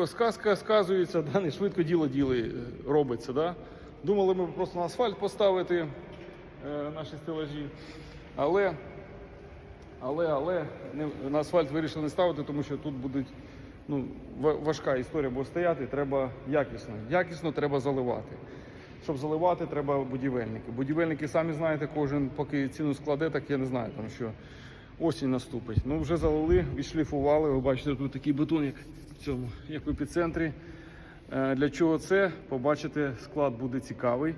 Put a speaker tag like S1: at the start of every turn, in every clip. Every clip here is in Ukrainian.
S1: швидко сказка сказується, да, не швидко діло діли робиться. Да? Думали ми просто на асфальт поставити е, наші стелажі, але, але, але не, на асфальт вирішили не ставити, тому що тут будуть ну, важка історія буде стояти, треба якісно. Якісно треба заливати. Щоб заливати, треба будівельники. Будівельники самі знаєте, кожен поки ціну складе, так я не знаю, там що осінь наступить. Ну вже залили, відшліфували. Ви бачите, тут такий бетон, як в цьому, як в епіцентрі. Е, Для чого це? Побачите, склад буде цікавий.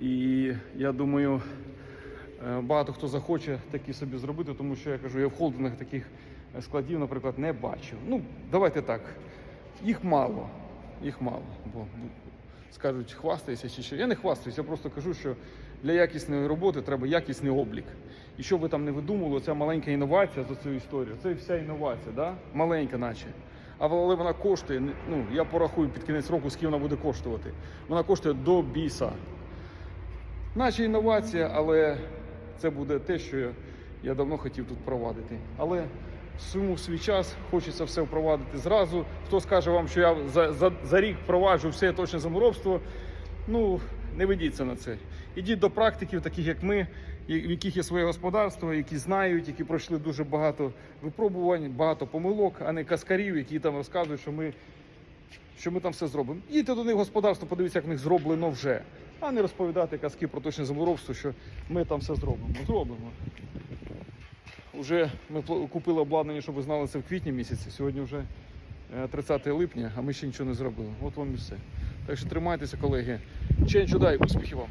S1: І я думаю, е, багато хто захоче такі собі зробити, тому що я кажу, я в холдингах таких е, складів, наприклад, не бачив. Ну, давайте так. Їх мало. Їх мало. Бо бо скажуть, хвастайся чи що. Я не хвастаюся, я просто кажу, що для якісної роботи треба якісний облік. І що ви там не видумували, ця маленька інновація за цю історію. Це вся інновація, да? маленька, наче. Але вона коштує, ну я порахую під кінець року, скільки вона буде коштувати. Вона коштує до біса. Наче інновація, але це буде те, що я давно хотів тут провадити. Але всьому свій час хочеться все впровадити зразу. Хто скаже вам, що я за, за, за рік впроваджу все точне заморобство, ну не ведіться на це. Ідіть до практиків, таких як ми, в яких є своє господарство, які знають, які пройшли дуже багато випробувань, багато помилок, а не каскарів, які там розказують, що ми що ми там все зробимо. Їдьте до них в господарство, подивіться, як в них зроблено вже, а не розповідати казки про точне заморобство, що ми там все зробимо. Зробимо. Уже ми купили обладнання, щоб ви знали це в квітні місяці. Сьогодні вже е, 30 липня, а ми ще нічого не зробили. От вам і все. Так що тримайтеся, колеги. Чен чудай, успіхів вам!